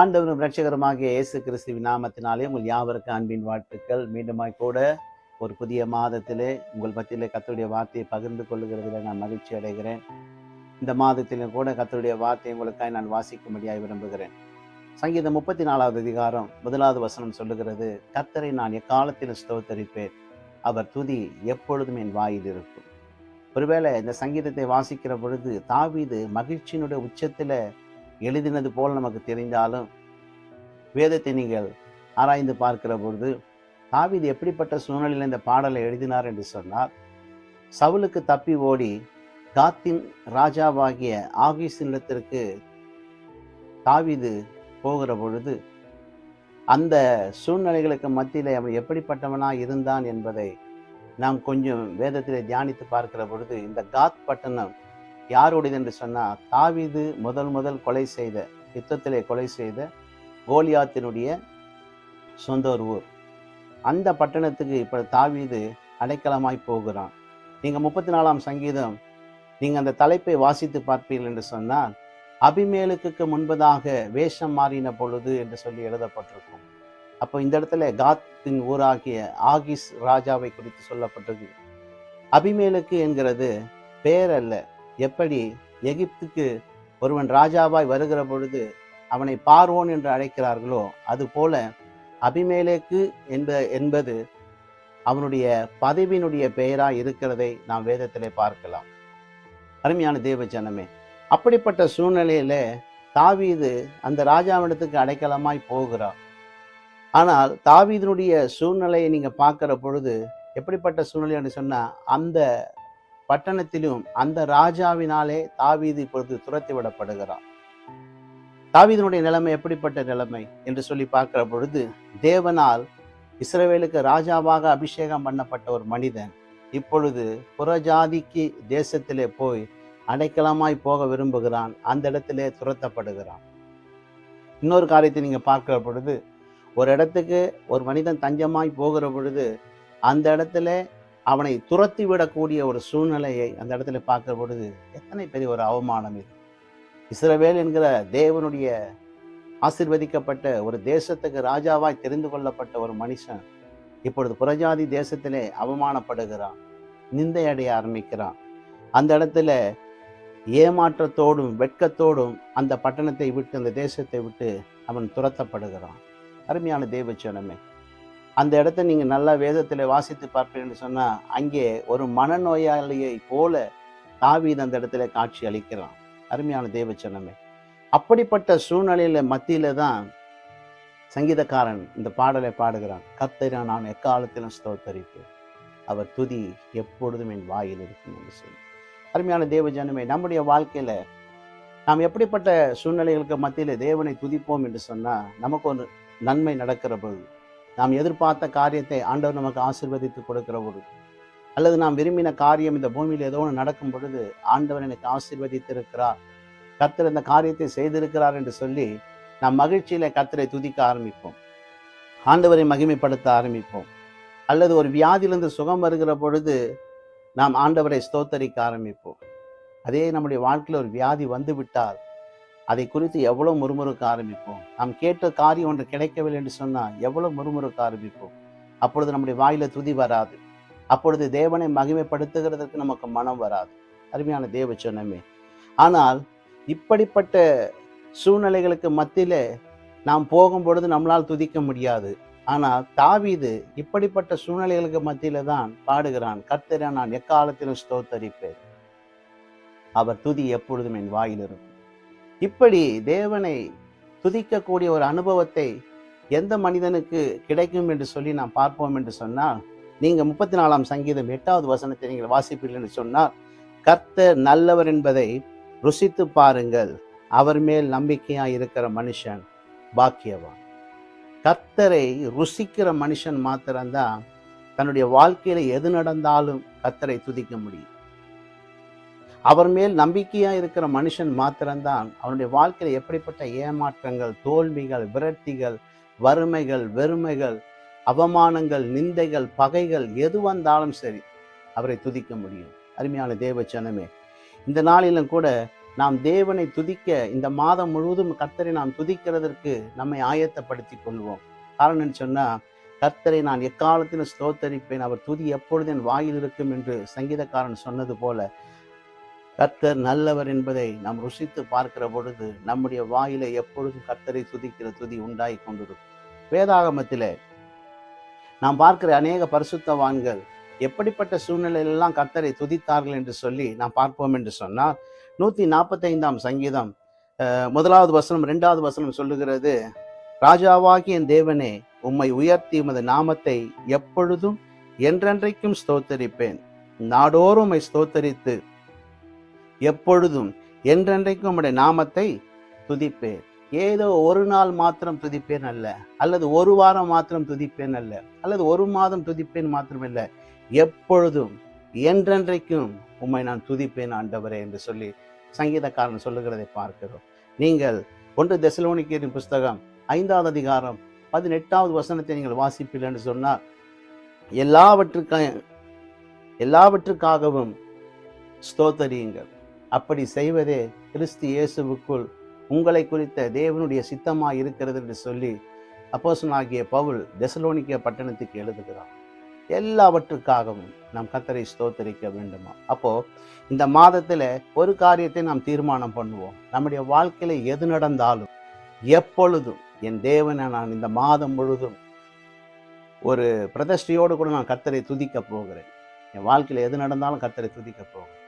ஆண்டவரும் ரட்சகருமாகிய இயேசு கிறிஸ்துவின் நாமத்தினாலே உங்கள் யாவருக்கு அன்பின் வாழ்த்துக்கள். மீண்டுமாய் கூட ஒரு புதிய மாதத்திலே உங்கள் மத்தியிலே கத்தருடைய வார்த்தையை பகிர்ந்து கொள்ளுகிறதுல நான் மகிழ்ச்சி அடைகிறேன். இந்த மாதத்திலும் கூட கத்தருடைய வார்த்தையை உங்களுக்காக நான் வாசிக்கும்படியாய் விரும்புகிறேன். சங்கீதம் முப்பத்தி நாலாவது அதிகாரம் முதலாவது வசனம் சொல்லுகிறது கத்தரை நான் எக்காலத்திலும் ஸ்தோத்தரிப்பேன். அவர் துதி எப்பொழுதும் என் வாயில் இருக்கும். ஒருவேளை இந்த சங்கீதத்தை வாசிக்கிற பொழுது தாவீது மகிழ்ச்சியினுடைய உச்சத்தில் எழுதினது போல் நமக்கு தெரிந்தாலும் வேதத்தை நீங்கள் ஆராய்ந்து பார்க்கிற பொழுது தாவீது எப்படிப்பட்ட சூழ்நிலையில் இந்த பாடலை எழுதினார் என்று சொன்னார் சவுலுக்கு தப்பி ஓடி காத்தின் ராஜாவாகிய ஆகீஸ் நிலத்திற்கு தாவிது போகிற பொழுது அந்த சூழ்நிலைகளுக்கு மத்தியில் அவன் எப்படிப்பட்டவனாக இருந்தான் என்பதை நாம் கொஞ்சம் வேதத்தில் தியானித்து பார்க்கிற பொழுது இந்த காத் பட்டணம் யாருடையது என்று சொன்னால் தாவீது முதல் முதல் கொலை செய்த யுத்தத்திலே கொலை செய்த கோலியாத்தினுடைய சொந்த ஒரு ஊர். அந்த பட்டணத்துக்கு இப்போ தாவிது அடைக்கலமாய் போகிறான். நீங்கள் முப்பத்தி நாலாம் சங்கீதம் நீங்கள் அந்த தலைப்பை வாசித்து பார்ப்பீர்கள் என்று சொன்னால் அபிமேலுக்கு முன்பதாக வேஷம் மாறின பொழுது என்று சொல்லி எழுதப்பட்டிருக்கும். அப்போ இந்த இடத்துல காத்தின் ஊராகிய ஆகிஸ் ராஜாவை குறித்து சொல்லப்பட்டது அபிமேலுக்கு என்கிறது பேர் அல்ல எப்படி எகிப்துக்கு ஒருவன் ராஜாவாய் வருகிற பொழுது அவனை பார்வோன் என்று அழைக்கிறார்களோ அதுபோல அபிமேலேக்கு என்ப என்பது அவனுடைய பதவியினுடைய பெயராக இருக்கிறதை நாம் வேதத்திலே பார்க்கலாம். அருமையான தேவ ஜனமே அப்படிப்பட்ட சூழ்நிலையில தாவீது அந்த ராஜாவிடத்துக்கு அடைக்கலமாய் போகிறார். ஆனால் தாவீதனுடைய சூழ்நிலையை நீங்கள் பார்க்குற பொழுது எப்படிப்பட்ட சூழ்நிலை சொன்னால் அந்த பட்டணத்திலும் அந்த ராஜாவினாலே தாவீது இப்பொழுது துரத்தி விடப்படுகிறார் தாவீதனுடைய நிலைமை எப்படிப்பட்ட நிலைமை என்று சொல்லி பார்க்கிற பொழுது தேவனால் இஸ்ரவேலுக்கு ராஜாவாக அபிஷேகம் பண்ணப்பட்ட ஒரு மனிதன் இப்பொழுது புறஜாதிக்கு தேசத்திலே போய் அடைக்கலமாய் போக விரும்புகிறான். அந்த இடத்திலே துரத்தப்படுகிறான். இன்னொரு காரியத்தை நீங்க பார்க்கிற பொழுது ஒரு இடத்துக்கு ஒரு மனிதன் தஞ்சமாய் போகிற பொழுது அந்த இடத்துல அவனை துரத்தி விடக்கூடிய ஒரு சூழ்நிலையை அந்த இடத்துல பார்க்கிற பொழுது எத்தனை பெரிய ஒரு அவமானம் இது. இஸ்ரவேல் என்கிற தேவனுடைய ஆசிர்வதிக்கப்பட்ட ஒரு தேசத்துக்கு ராஜாவாய் தெரிந்து கொள்ளப்பட்ட ஒரு மனுஷன் இப்பொழுது புறஜாதி தேசத்திலே அவமானப்படுகிறான் நிந்தை அடைய ஆரம்பிக்கிறான். அந்த இடத்துல ஏமாற்றத்தோடும் வெட்கத்தோடும் அந்த பட்டணத்தை விட்டு அந்த தேசத்தை விட்டு அவன் துரத்தப்படுகிறான். அருமையான தேவச்சனமே அந்த இடத்த நீங்கள் நல்லா வேதத்தில் வாசித்து பார்ப்பீங்கன்னு சொன்னால் அங்கே ஒரு மனநோயாளியை போல தாவீது அந்த இடத்துல காட்சி அளிக்கிறான். அருமையான தேவச்சனமே அப்படிப்பட்ட சூழ்நிலையில மத்தியில தான் சங்கீதக்காரன் இந்த பாடலை பாடுகிறான். கத்தரை நான் எக்காலத்திலும் ஸ்தோத்தரிப்பு அவர் துதி எப்பொழுதும் என் வாயில் இருக்கும் என்று சொல்லி. அருமையான தேவ ஜனமே நம்முடைய வாழ்க்கையில நாம் எப்படிப்பட்ட சூழ்நிலைகளுக்கு மத்தியில் தேவனை துதிப்போம் என்று சொன்னால் நமக்கு ஒரு நன்மை நடக்கிற பொழுது நாம் எதிர்பார்த்த காரியத்தை ஆண்டவர் நமக்கு ஆசிர்வதித்து கொடுக்கிற ஒரு அல்லது நாம் விரும்பின காரியம் இந்த பூமியில் ஏதோ ஒன்று நடக்கும் பொழுது ஆண்டவர் எனக்கு ஆசிர்வதித்திருக்கிறார். கத்தர் இந்த காரியத்தை செய்திருக்கிறார் என்று சொல்லி நாம் மகிழ்ச்சியில கத்தரை துதிக்க ஆரம்பிப்போம். ஆண்டவரை மகிமைப்படுத்த ஆரம்பிப்போம். அல்லது ஒரு வியாதியிலிருந்து சுகம் வருகிற பொழுது நாம் ஆண்டவரை ஸ்தோத்தரிக்க ஆரம்பிப்போம். அதே நம்முடைய வாழ்க்கையில் ஒரு வியாதி வந்து விட்டால் அதை குறித்து எவ்வளோ முறுமுறுக்க ஆரம்பிப்போம்? நாம் கேட்ட காரியம் ஒன்று கிடைக்கவில்லை என்று சொன்னால் எவ்வளோ முறுமுறுக்க ஆரம்பிப்போம்? அப்பொழுது நம்முடைய வாயில துதி வராது. அப்பொழுது தேவனை மகிமைப்படுத்துகிறதற்கு நமக்கு மனம் வராது. அருமையான தேவ சொன்னமே ஆனால் இப்படிப்பட்ட சூழ்நிலைகளுக்கு மத்தியில நாம் போகும் பொழுது நம்மளால் துதிக்க முடியாது. ஆனால் தாவீது இப்படிப்பட்ட சூழ்நிலைகளுக்கு மத்தியில தான் பாடுகிறான் கர்த்தரை நான் எக்காலத்திலும் ஸ்தோத்தரிப்பேன். அவர் துதி எப்பொழுதும் என் வாயில் இருக்கும் இப்படி தேவனை துதிக்கக்கூடிய ஒரு அனுபவத்தை எந்த மனிதனுக்கு கிடைக்கும் என்று சொல்லி நாம் பார்ப்போம் என்று சொன்னால் நீங்கள் முப்பத்தி நாலாம் சங்கீதம் எட்டாவது வசனத்தை நீங்கள் வாசிப்பீர்கள் என்று சொன்னால் கர்த்தர் நல்லவர் என்பதை ருசித்து பாருங்கள். அவர் மேல் நம்பிக்கையாக இருக்கிற மனுஷன் பாக்கியவான். கர்த்தரை ருசிக்கிற மனுஷன் மாத்திரம்தான் தன்னுடைய வாழ்க்கையில் எது நடந்தாலும் கர்த்தரை துதிக்க முடியும். அவர் மேல் நம்பிக்கையாக இருக்கிற மனுஷன் மாத்திரம்தான். அவனுடைய வாழ்க்கையில் எப்படிப்பட்ட ஏமாற்றங்கள் தோல்விகள் விரட்டிகள் வறுமைகள் வெறுமைகள் அவமானங்கள் நிந்தைகள் பகைகள் எது வந்தாலும் சரி அவரை துதிக்க முடியும். அருமையான தேவச்சனமே இந்த நாளிலும் கூட நாம் தேவனை துதிக்க இந்த மாதம் முழுவதும் கர்த்தரை நாம் துதிக்கிறதற்கு நம்மை ஆயத்தப்படுத்தி கொள்வோம். காரணம் சொன்னால் கர்த்தரை நான் எக்காலத்திலும் ஸ்தோத்தரிப்பேன். அவர் துதி எப்பொழுது என் வாயில் இருக்கும் என்று சங்கீதக்காரன் சொன்னது போல கர்த்தர் நல்லவர் என்பதை நாம் ருசித்து பார்க்கிற பொழுது நம்முடைய வாயில எப்பொழுதும் கர்த்தரை துதிக்கிற துதி உண்டாகி கொண்டிருக்கும். வேதாகமத்திலே நாம் பார்க்கிற அநேக பரிசுத்தவான்கள் எப்படிப்பட்ட சூழ்நிலையிலெல்லாம் கர்த்தரை துதித்தார்கள் என்று சொல்லி நாம் பார்ப்போம் என்று சொன்னால் நூற்றி நாற்பத்தைந்தாம் சங்கீதம் முதலாவது வசனம் ரெண்டாவது வசனம் சொல்லுகிறது ராஜாவாகிய தேவனே உம்மை உயர்த்தி உமது நாமத்தை எப்பொழுதும் என்றென்றைக்கும் ஸ்தோத்தரிப்பேன். நாடோறும் உம்மை ஸ்தோத்தரித்து எப்பொழுதும் என்றென்றைக்கும் உம்முடைய நாமத்தை துதிப்பேன் ஏதோ ஒரு நாள் மாத்திரம் துதிப்பேன் அல்ல அல்லது ஒரு வாரம் மாத்திரம் துதிப்பேன் அல்ல அல்லது ஒரு மாதம் துதிப்பேன் மாத்திரமல்ல. எப்பொழுதும் என்றென்றைக்கும் உம்மை நான் துதிப்பேன் ஆண்டவரே என்று சொல்லி சங்கீதக்காரன் சொல்லுகிறதை பார்க்கிறோம். நீங்கள் ஒன்று தசலோனிக்கேரின் புஸ்தகம் ஐந்தாவது அதிகாரம் பதினெட்டாவது வசனத்தை நீங்கள் வாசிப்பீர்கள் என்று சொன்னால் எல்லாவற்றுக்க எல்லாவற்றுக்காகவும் ஸ்தோத்தரியுங்கள். அப்படி செய்வதே கிறிஸ்து இயேசுவுக்குள் உங்களை குறித்த தேவனுடைய சித்தமாக இருக்கிறது என்று சொல்லி அப்போசனாகிய பவுல் தெசலோனிக்க பட்டணத்துக்கு எழுதுகிறார். எல்லாவற்றுக்காகவும் நாம் கத்தரை ஸ்தோத்தரிக்க வேண்டுமா? அப்போ இந்த மாதத்தில் ஒரு காரியத்தை நாம் தீர்மானம் பண்ணுவோம். நம்முடைய வாழ்க்கையில எது நடந்தாலும் எப்பொழுதும் என் தேவனை நான் இந்த மாதம் முழுதும் ஒரு பிரதிஷ்டையோடு கூட நான் கத்தரை துதிக்க போகிறேன். என் வாழ்க்கையில் எது நடந்தாலும் கத்தரை துதிக்க போகிறேன்.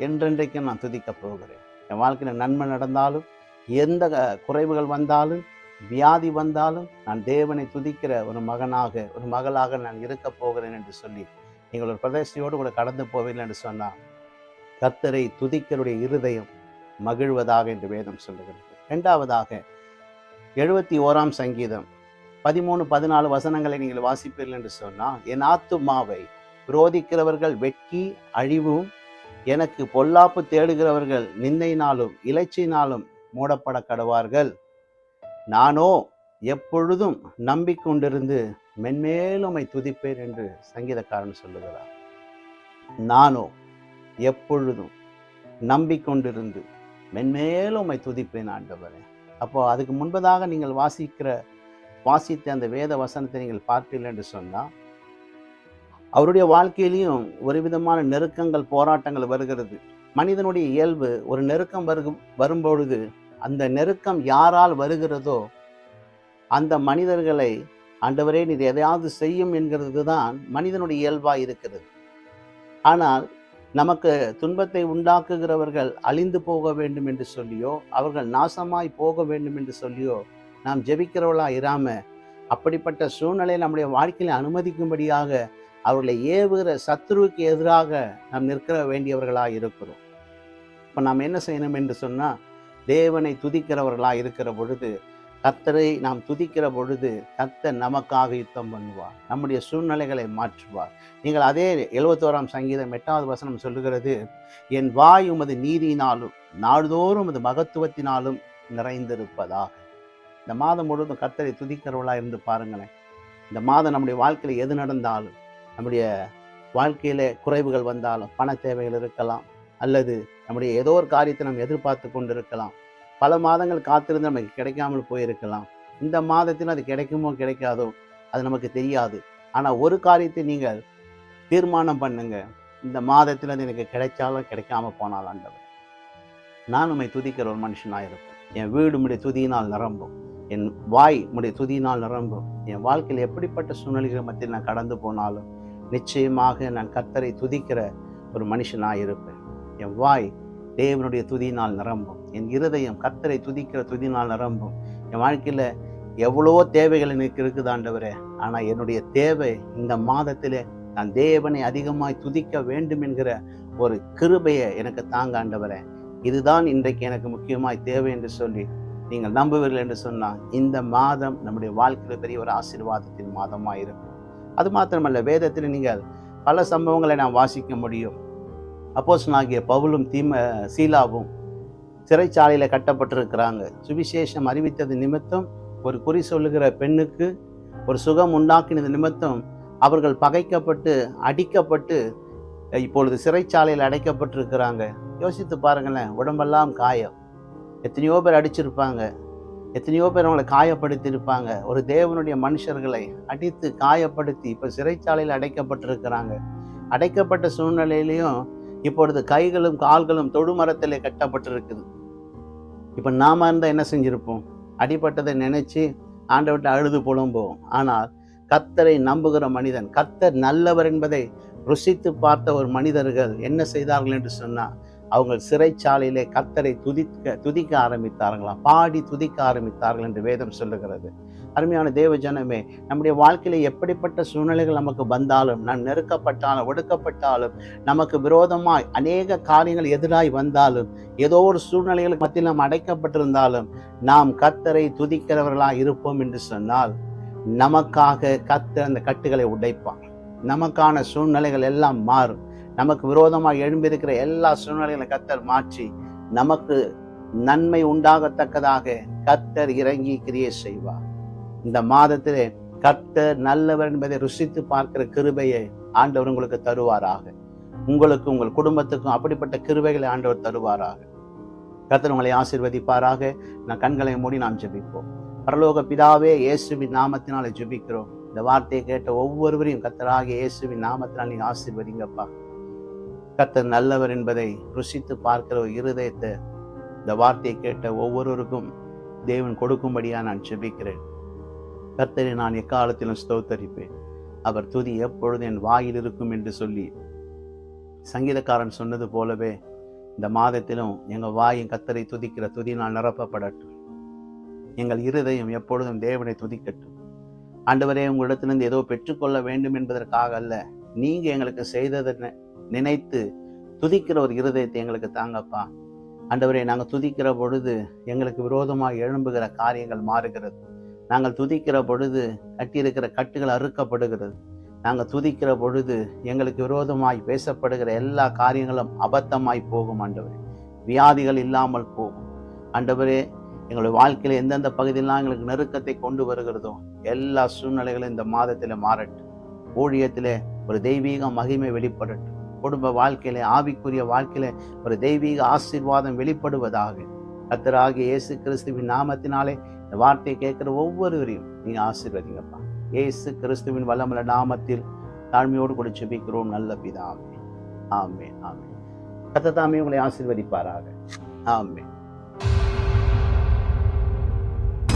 என்றென்றைக்கும் நான் துதிக்கப் போகிறேன். என் வாழ்க்கையில் நன்மை நடந்தாலும் எந்த குறைவுகள் வந்தாலும் வியாதி வந்தாலும் நான் தேவனை துதிக்கிற ஒரு மகனாக ஒரு மகளாக நான் இருக்க போகிறேன் என்று சொல்லி நீங்கள் ஒரு பிரதேசத்தையோடு கூட கடந்து போவீர்கள் என்று சொன்னால் கத்தரை துதிக்கருடைய இருதயம் மகிழ்வதாக என்று வேதம் சொல்லுகிறது. இரண்டாவதாக எழுபத்தி ஓராம் சங்கீதம் பதிமூணு பதினாலு வசனங்களை நீங்கள் வாசிப்பீர்கள் என்று சொன்னால் என் ஆத்துமாவை விரோதிக்கிறவர்கள் வெட்கி அழிவும் எனக்கு பொல்லாப்பு தேடுகிறவர்கள் நிந்தையினாலும் இலைச்சினாலும் மூடப்பட கடவார்கள். நானோ எப்பொழுதும் நம்பிக்கொண்டிருந்து மென்மேலுமை துதிப்பேன் என்று சங்கீதக்காரன் சொல்லுகிறார். நானோ எப்பொழுதும் நம்பிக்கொண்டிருந்து மென்மேலுமை துதிப்பேன் ஆண்டவரே. அப்போ அதுக்கு முன்பதாக நீங்கள் வாசிக்கிற வாசித்த அந்த வேத வசனத்தை நீங்கள் பார்த்தீர்கள் என்று சொன்னால் அவருடைய வாழ்க்கையிலையும் ஒரு விதமான நெருக்கங்கள் போராட்டங்கள் வருகிறது. மனிதனுடைய இயல்பு ஒரு நெருக்கம் வரும் வரும்பொழுது அந்த நெருக்கம் யாரால் வருகிறதோ அந்த மனிதர்களை ஆண்டவரே நீர் எதையாவது செய்யும் என்கிறது தான் மனிதனுடைய இயல்பாக இருக்கிறது. ஆனால் நமக்கு துன்பத்தை உண்டாக்குகிறவர்கள் அழிந்து போக வேண்டும் என்று சொல்லியோ அவர்கள் நாசமாய் போக வேண்டும் என்று சொல்லியோ நாம் ஜெபிக்கிறவர்களா இராம அப்படிப்பட்ட சூழ்நிலையை நம்முடைய வாழ்க்கையில் அனுமதிக்கும்படியாக அவர்களை ஏவுகிற சத்ருவுக்கு எதிராக நாம் நிற்க வேண்டியவர்களாக இருக்கிறோம். இப்போ நாம் என்ன செய்யணும் என்று சொன்னால் தேவனை துதிக்கிறவர்களாக இருக்கிற பொழுது கத்தரை நாம் துதிக்கிற பொழுது கத்தர் நமக்காக யுத்தம் பண்ணுவார். நம்முடைய சூழ்நிலைகளை மாற்றுவார். நீங்கள் அதே எழுபத்தோராம் சங்கீதம் எட்டாவது வசனம் சொல்லுகிறது என் வாய் உமது நீதியினாலும் நாள்தோறும் உமது மகத்துவத்தினாலும் நிறைந்திருப்பதாக. இந்த மாதம் முழுவதும் கத்தரை துதிக்கிறவர்களாக இருந்து பாருங்களேன். இந்த மாதம் நம்முடைய வாழ்க்கையில் எது நடந்தாலும் நம்முடைய வாழ்க்கையில் குறைவுகள் வந்தாலும் பண தேவைகள் இருக்கலாம் அல்லது நம்முடைய ஏதோ ஒரு காரியத்தை நம்ம எதிர்பார்த்து கொண்டு இருக்கலாம் பல மாதங்கள் காத்திருந்து நமக்கு கிடைக்காமல் போயிருக்கலாம். இந்த மாதத்தில் அது கிடைக்குமோ கிடைக்காதோ அது நமக்கு தெரியாது. ஆனால் ஒரு காரியத்தை நீங்கள் தீர்மானம் பண்ணுங்க. இந்த மாதத்தில் அது எனக்கு கிடைச்சாலும் கிடைக்காம போனால் ஆண்டவர். நான் உண்மை துதிக்கிற ஒரு மனுஷனாக இருப்பேன். என் வீடு உடைய துதியினால் நிரம்பும். என் வாய் உடைய துதியினால் நிரம்பும். என் வாழ்க்கையில் எப்படிப்பட்ட சூழ்நிலைகள் மத்தியில் நான் கடந்து போனாலும் நிச்சயமாக நான் கர்த்தரை துதிக்கிற ஒரு மனுஷனாக இருப்பேன். என் வாய் தேவனுடைய துதியினால் நிரம்பும். என் இருதயம் கர்த்தரை துதிக்கிற துதியினால் நிரம்பும். என் வாழ்க்கையில் எவ்வளோ தேவைகள் எனக்கு இருக்குதாண்டவரே ஆனால் என்னுடைய தேவை இந்த மாதத்திலே நான் தேவனை அதிகமாய் துதிக்க வேண்டும் என்கிற ஒரு கிருபையை எனக்கு தாங்க ஆண்டவரே. இதுதான் இன்றைக்கு எனக்கு முக்கியமாய் தேவை என்று சொல்லி நீங்கள் நம்புவீர்கள் என்று சொன்னால் இந்த மாதம் நம்முடைய வாழ்க்கையில் பெரிய ஒரு ஆசீர்வாதத்தின் மாதமாக இருக்கும் அது மாத்திரமல்ல வேதத்தில் நீங்கள் பல சம்பவங்களை நாம் வாசிக்க முடியும். அப்போஸ்தலனாகிய பவுலும் தீம சீலாவும் சிறைச்சாலையில் கட்டப்பட்டிருக்கிறாங்க. சுவிசேஷம் அறிவித்தது நிமித்தம் ஒரு குறி சொல்லுகிற பெண்ணுக்கு ஒரு சுகம் உண்டாக்கினது நிமித்தம் அவர்கள் பகைக்கப்பட்டு அடிக்கப்பட்டு இப்பொழுது சிறைச்சாலையில் அடைக்கப்பட்டிருக்கிறாங்க. யோசித்து பாருங்களேன் உடம்பெல்லாம் காயம். எத்தனையோ பேர் அடிச்சிருப்பாங்க. எத்தனையோ பேர் அவங்களை காயப்படுத்தி இருப்பாங்க ஒரு தேவனுடைய மனுஷர்களை அடித்து காயப்படுத்தி இப்போ சிறைச்சாலையில் அடைக்கப்பட்டிருக்கிறாங்க. அடைக்கப்பட்ட சூழ்நிலையிலையும் இப்பொழுது கைகளும் கால்களும் தொடுமரத்தில் கட்டப்பட்டிருக்குது. இப்போ நாம இருந்தால் என்ன செஞ்சுருப்போம்? அடிப்பட்டதை நினைச்சு ஆண்டவர்கிட்ட அழுது புலம்புவோம். ஆனால் கத்தரை நம்புகிற மனிதன் கத்தர் நல்லவர் என்பதை ருசித்து பார்த்த ஒரு மனிதர்கள் என்ன செய்தார்கள் என்று சொன்னால் அவங்க சிறைச்சாலையிலே கத்தரை துதிக்க துதிக்க ஆரம்பித்தார்களாம் பாடி துதிக்க ஆரம்பித்தார்கள் என்று வேதம் சொல்லுகிறது. அருமையான தேவ ஜனமே நம்முடைய வாழ்க்கையில எப்படிப்பட்ட சூழ்நிலைகள் நமக்கு வந்தாலும் நாம் நெருக்கப்பட்டாலும் ஒடுக்கப்பட்டாலும் நமக்கு விரோதமாய் அநேக காரியங்கள் எதிராய் வந்தாலும் ஏதோ ஒரு சூழ்நிலைகளுக்கு மத்தியில் நாம் அடைக்கப்பட்டிருந்தாலும் நாம் கத்தரை துதிக்கிறவர்களாக இருப்போம் என்று சொன்னால் நமக்காக கத்த அந்த கட்டுகளை உடைப்பான் நமக்கான சூழ்நிலைகள் எல்லாம் மாறும். நமக்கு விரோதமாக எழும்பியிருக்கிற எல்லா சூழ்நிலைகளை கத்தர் மாற்றி நமக்கு நன்மை உண்டாகத்தக்கதாக கத்தர் இறங்கி கிரியை செய்வார். இந்த மாதத்திலே கத்தர் நல்லவர் என்பதை ருசித்து பார்க்கிற கிருபையை ஆண்டவர் உங்களுக்கு தருவாராக. உங்களுக்கு உங்கள் குடும்பத்துக்கும் அப்படிப்பட்ட கிருபைகளை ஆண்டவர் தருவாராக. கத்தர் உங்களை ஆசிர்வதிப்பாராக. நான் கண்களை மூடி நாம் ஜெபிப்போம். பரலோக பிதாவே இயேசுவின் நாமத்தினால ஜெபிக்கிறோம். இந்த வார்த்தையை கேட்ட ஒவ்வொருவரையும் கத்தராக இயேசுவின் நாமத்தினால் நீங்க ஆசீர்வதிங்கப்பா. கத்தர் நல்லவர் என்பதை ருசித்து பார்க்கிற ஒரு இருதயத்தை இந்த வார்த்தையை கேட்ட ஒவ்வொருவருக்கும் தேவன் கொடுக்கும்படியா நான் செபிக்கிறேன் கர்த்தரை நான் எக்காலத்திலும் ஸ்தோத்தரிப்பேன். அவர் துதி எப்பொழுது என் வாயில் இருக்கும் என்று சொல்லி சங்கீதக்காரன் சொன்னது போலவே இந்த மாதத்திலும் எங்கள் வாயின் கத்தரை துதிக்கிற துதி நான் நிரப்பப்படட்டும். எங்கள் இருதயம் எப்பொழுதும் தேவனை துதிக்கட்டும். ஆண்டவரே உங்களிடத்திலிருந்து ஏதோ பெற்றுக்கொள்ள வேண்டும் என்பதற்காக அல்ல நீங்கள் எங்களுக்கு செய்ததை நினைத்து துதிக்கிற ஒரு இருதயத்தை எங்களுக்கு தாங்கப்பா. ஆண்டவரே நாங்கள் துதிக்கிற பொழுது எங்களுக்கு விரோதமாக எழும்புகிற காரியங்கள் மாறுகிறது. நாங்கள் துதிக்கிற பொழுது கட்டியிருக்கிற கட்டுகள் அறுக்கப்படுகிறது. நாங்கள் துதிக்கிற பொழுது எங்களுக்கு விரோதமாய் பேசப்படுகிற எல்லா காரியங்களும் அபத்தமாய் போகும் ஆண்டவரே. வியாதிகள் இல்லாமல் போகும். ஆண்டவரே எங்களுடைய வாழ்க்கையில் எந்தெந்த பகுதியெல்லாம் எங்களுக்கு நெருக்கத்தை கொண்டு வருகிறதோ எல்லா சூழ்நிலைகளும் இந்த மாதத்தில் மாறட்டும். ஊழியத்தில் ஒரு தெய்வீக மகிமை வெளிப்படட்டும். குடும்ப வாழ்க்கையிலே ஆவிக்குரிய வாழ்க்கையில் ஒரு தெய்வீக ஆசீர்வாதம் வெளிப்படுவதாக. கத்தராகிய இயேசு கிறிஸ்துவின் நாமத்தினாலே இந்த வார்த்தையை கேட்குற ஒவ்வொருவரையும் நீங்க ஆசீர்வதிங்கப்பா. இயேசு கிறிஸ்துவின் வல்லமல நாமத்தில் தாழ்மையோடு கூட செபிக்கிறோம் நல்ல பிதாவே. ஆமே ஆமே கத்ததாமே உங்களை ஆசீர்வதிப்பாராக. ஆமே